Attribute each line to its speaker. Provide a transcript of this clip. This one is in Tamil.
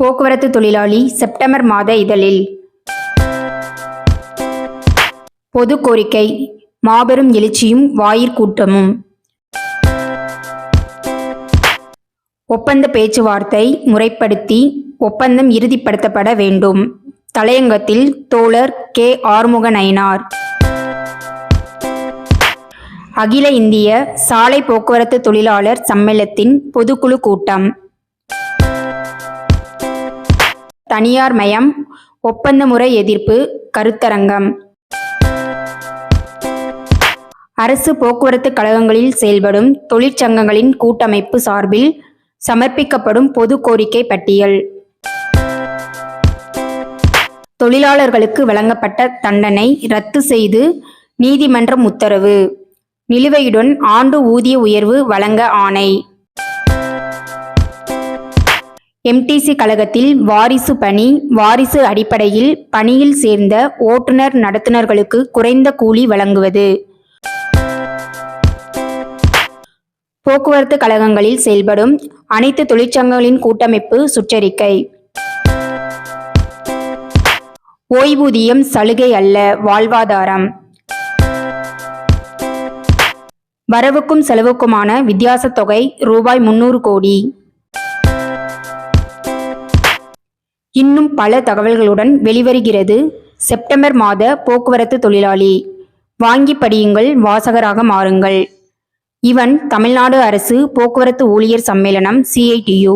Speaker 1: போக்குவரத்து தொழிலாளி செப்டம்பர் மாத இதழில். பொது கோரிக்கை மாபெரும் எழுச்சியும் வாயிற்கூட்டமும் ஒப்பந்த பேச்சுவார்த்தை முறைப்படுத்தி ஒப்பந்தம் இறுதிப்படுத்தப்பட வேண்டும். தலையங்கத்தில் தோழர் கே. ஆறுமுக அகில இந்திய சாலை போக்குவரத்து தொழிலாளர் சம்மேளத்தின் பொதுக்குழு கூட்டம். தனியார் மயம் ஒப்பந்த முறை எதிர்ப்பு கருத்தரங்கம். அரசு போக்குவரத்து கழகங்களில் செயல்படும் தொழிற்சங்கங்களின் கூட்டமைப்பு சார்பில் சமர்ப்பிக்கப்படும் பொது கோரிக்கை பட்டியல். தொழிலாளர்களுக்கு வழங்கப்பட்ட தண்டனை ரத்து செய்து நீதிமன்றம் உத்தரவு. நிலுவையுடன் ஆண்டு ஊதிய உயர்வு வழங்க ஆணை. எம்டிசி கழகத்தில் வாரிசு பணி வாரிசு அடிப்படையில் பணியில் சேர்ந்த ஓட்டுநர் நடத்துனர்களுக்கு குறைந்த கூலி வழங்குவது. போக்குவரத்து கழகங்களில் செயல்படும் அனைத்து தொழிற்சங்கங்களின் கூட்டமைப்பு சுற்றறிக்கை. ஓய்வூதியம் சலுகை அல்ல வாழ்வாதாரம். வரவுக்கும் செலவுக்குமான வித்தியாச தொகை ரூபாய் முன்னூறு கோடி. இன்னும் பல தகவல்களுடன் வெளிவருகிறது. செப்டம்பர் மாத போக்குவரத்து தொழிலாளி. வாங்கி படியுங்கள் வாசகராக மாறுங்கள். இவன் தமிழ்நாடு அரசு போக்குவரத்து ஊழியர் சம்மேளனம் சிஐடியு